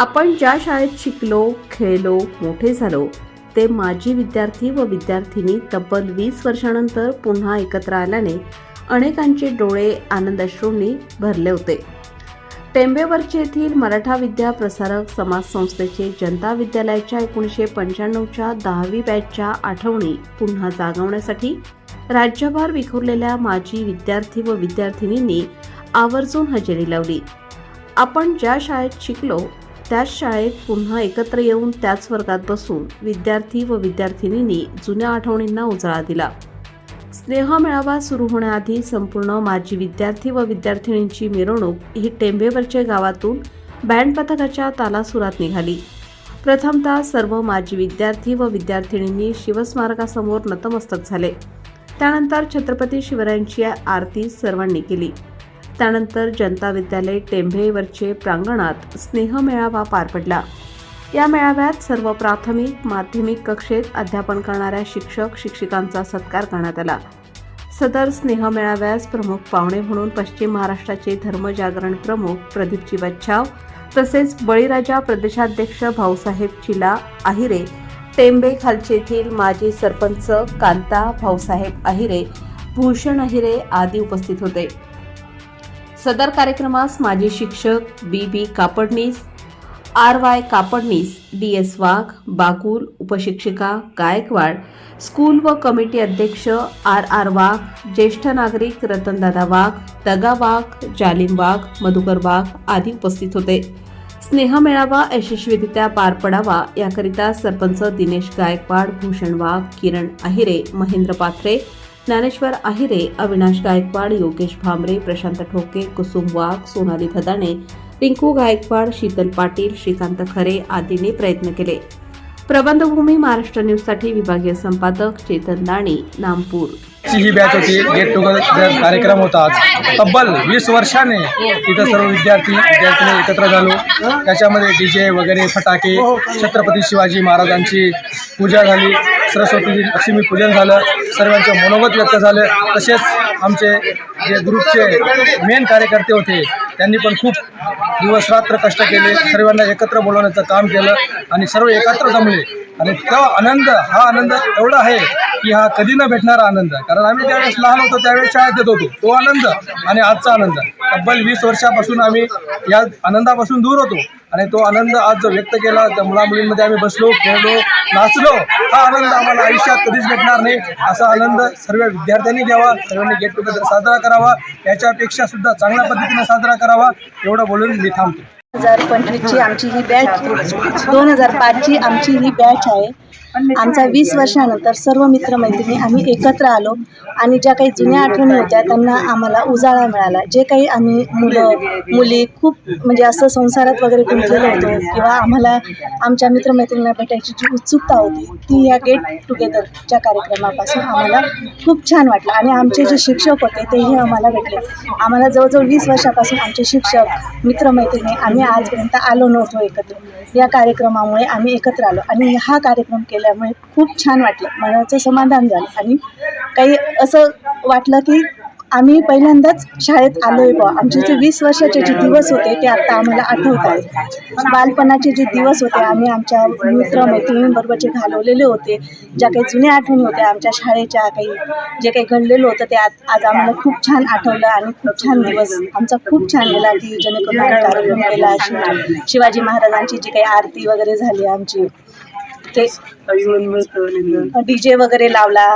आपण ज्या शाळेत शिकलो खेळलो मोठे झालो ते माजी विद्यार्थी व विद्यार्थिनी तब्बल वीस वर्षानंतर पुन्हा एकत्र आल्याने अनेकांचे डोळे आनंदाश्रूंनी भरले होते. टेंबेवरचे येथील मराठा विद्या प्रसारक समाज संस्थेचे जनता विद्यालयाच्या एकोणीसशे पंच्याण्णवच्या दहावी बॅचच्या आठवणी पुन्हा जागवण्यासाठी राज्यभर विखुरलेल्या माजी विद्यार्थी व विद्यार्थिनींनी आवर्जून हजेरी लावली. आपण ज्या शाळेत शिकलो त्याच शाळेत पुन्हा एकत्र येऊन त्याच वर्गात बसून विद्यार्थी व विद्यार्थिनींनी जुन्या आठवणींना उजाळा दिला. स्नेह मेळावा सुरू होण्याआधी संपूर्ण माजी विद्यार्थी व विद्यार्थिनींची मिरवणूक ही टेंबेवरच्या गावातून बँड पथकाच्या तालासुरात निघाली. प्रथमतः सर्व माजी विद्यार्थी व विद्यार्थिनींनी शिवस्मारकासमोर नतमस्तक झाले. त्यानंतर छत्रपती शिवरायांची आरती सर्वांनी केली. त्यानंतर जनता विद्यालय टेंभेवरचे प्रांगणात स्नेह मेळावा पार पडला. या मेळाव्यात सर्व प्राथमिक माध्यमिक कक्षेत अध्यापन करणाऱ्या शिक्षक शिक्षिकांचा सत्कार करण्यात आला. सदर स्नेह मेळाव्यास प्रमुख पाहुणे म्हणून पश्चिम महाराष्ट्राचे धर्मजागरण प्रमुख प्रदीपजी बच्छाव तसेच बळीराजा प्रदेशाध्यक्ष भाऊसाहेब चिला आहिरे टेंबे खालचे येथील माजी सरपंच कांता भाऊसाहेब आहिरे भूषण आहिरे आदी उपस्थित होते. सदर कार्यक्रमास माजी शिक्षक B B Kapadnis R Y Kapadnis D S Wagh Bakul उपशिक्षिका Gaikwad school व कमिटी अध्यक्ष आर आर वाघ ज्येष्ठ नागरिक रतनदादा वाघ दगा वाघ जालिम वाघ मधुकर वाघ आदी उपस्थित होते. स्नेह मेळावा यशस्वीरित्या पार पडावा याकरिता सरपंच दिनेश गायकवाड भूषण वाघ किरण अहिरे महेंद्र पाथरे ज्ञानेश्वर आहिरे अविनाश गायकवाड योगेश भांबरे प्रशांत ठोके कुसुम वाघ सोनाली भदाणे रिंकू गायकवाड शीतल पाटील श्रीकांत खरे आदींनी प्रयत्न केले. प्रबंधभूमी महाराष्ट्र न्यूजसाठी विभागीय संपादक चेतन दाणी नामपूर. ची ही बॅच होती. गेट टुगेदर कार्यक्रम होता आज. तब्बल वीस वर्षाने इथं सर्व विद्यार्थी विद्यार्थिनी एकत्र झालो. त्याच्यामध्ये डी जे वगैरे फटाके छत्रपती शिवाजी महाराजांची पूजा झाली. सरस्वती लक्ष्मी पूजन झालं. सर्वांचं मनोगत व्यक्त झालं. तसेच आमचे जे ग्रुपचे मेन कार्यकर्ते होते त्यांनी पण खूप दिवस रात्र कष्ट केले. सर्वांना एकत्र बोलवण्याचं काम केलं आणि सर्व एकत्र जमले. आणि तो आनंद हा आनंद एवढा आहे की हा कधी न भेटणारा आनंद. कारण आम्ही ज्यावेळेस लहान होतो त्यावेळेस शाळेत येत होतो. तो आनंद आणि आजचा आनंद. तब्बल वीस वर्षापासून आम्ही या आनंदापासून दूर होतो. आणि तो आनंद आज जो व्यक्त केला त्या मुलामुलींमध्ये आम्ही बसलो खेळलो नाचलो हा आनंद आम्हाला आयुष्यात कधीच भेटणार नाही. असा आनंद सर्व विद्यार्थ्यांनी घ्यावा सर्वांनी गेट टुगेदर साजरा करावा. याच्यापेक्षा सुद्धा चांगल्या पद्धतीने साजरा करावा एवढं बोलून मी थांबतो. हजार पंचवीसची आमची ही बॅच दोन हजार पाचची आमची ही बॅच आहे. आमचा वीस वर्षानंतर सर्व मित्रमैत्रिणी आम्ही एकत्र आलो आणि ज्या काही जुन्या आठवणी होत्या त्यांना आम्हाला उजाळा मिळाला. जे काही आम्ही मुलं मुली खूप म्हणजे असं संसारात वगैरे गुंतलेलो होतो किंवा आम्हाला आमच्या मित्रमैत्रिणींना भेटायची जी उत्सुकता होती ती या गेट टुगेदरच्या कार्यक्रमापासून आम्हाला खूप छान वाटलं. आणि आमचे जे शिक्षक होते तेही आम्हाला भेटले. आम्हाला जवळजवळ वीस वर्षापासून आमचे शिक्षक मित्रमैत्रिणी आम्ही आजपर्यंत आलो नव्हतो एकत्र. या कार्यक्रमामुळे आम्ही एकत्र आलो आणि हा कार्यक्रम केल्यामुळे खूप छान वाटलं. मनाचं समाधान झालं. आणि काही असं वाटलं की आम्ही पहिल्यांदाच शाळेत आलो आहे बुवा. आमचे जे वीस वर्षाचे जे दिवस होते ते आता आम्हाला आठवत आहेत. बालपणाचे जे दिवस होते आम्ही आमच्या मित्र मैत्रिणींबरोबर जे घालवलेले होते ज्या काही जुन्या आठवणी होत्या आमच्या शाळेच्या काही जे काही घडलेलं होतं ते आज आज आम्हाला खूप छान आठवलं आणि खूप छान दिवस. आमचा खूप छान गेला की जेणेकरून कार्यक्रम केला. शिवाजी महाराजांची जी काही आरती वगैरे झाली आमची. ते डी जे वगैरे लावला.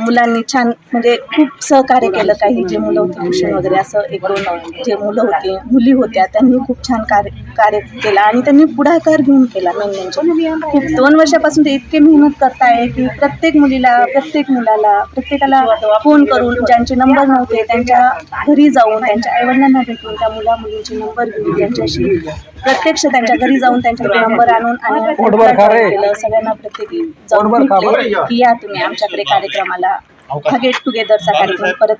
मुलांनी छान म्हणजे खूप सहकार्य केलं काही. जे मुलं होते भूषण वगैरे असं एक दोन. जे मुलं होते मुली होत्या त्यांनी खूप छान कार्य कार्य केलं आणि त्यांनी पुढाकार घेऊन केला मेन खूप दोन वर्षापासून ते इतके मेहनत करताय की प्रत्येक मुलीला प्रत्येक मुलाला प्रत्येकाला फोन करून ज्यांचे नंबर नव्हते त्यांच्या घरी जाऊन त्यांच्या आईवडिलांना भेटून त्या मुला मुलींचे नंबर घेऊन त्यांच्याशी प्रत्यक्ष त्यांच्या घरी जाऊन त्यांच्याकडे नंबर आणून आणि. केलं. सगळ्यांना प्रत्येकी जाऊन भेटले. की या तुम्ही आमच्याकडे कार्यक्रमाला हा गेट टुगेदरचा कार्यक्रम परत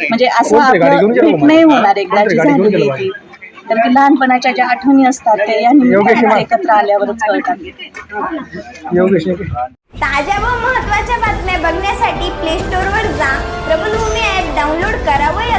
म्हणजे असं आपलं भेट नाही. होणार एकदा झालेली ती तर ती लहानपणाच्या ज्या आठवणी असतात ते या निमित्ताने मा. एकत्र आल्यावरच कळतात योगेश ताज्या व महत्त्वाच्या बातम्या बघण्यासाठी प्ले स्टोअरवर जा प्रबलभूमी ॲप डाउनलोड करा व या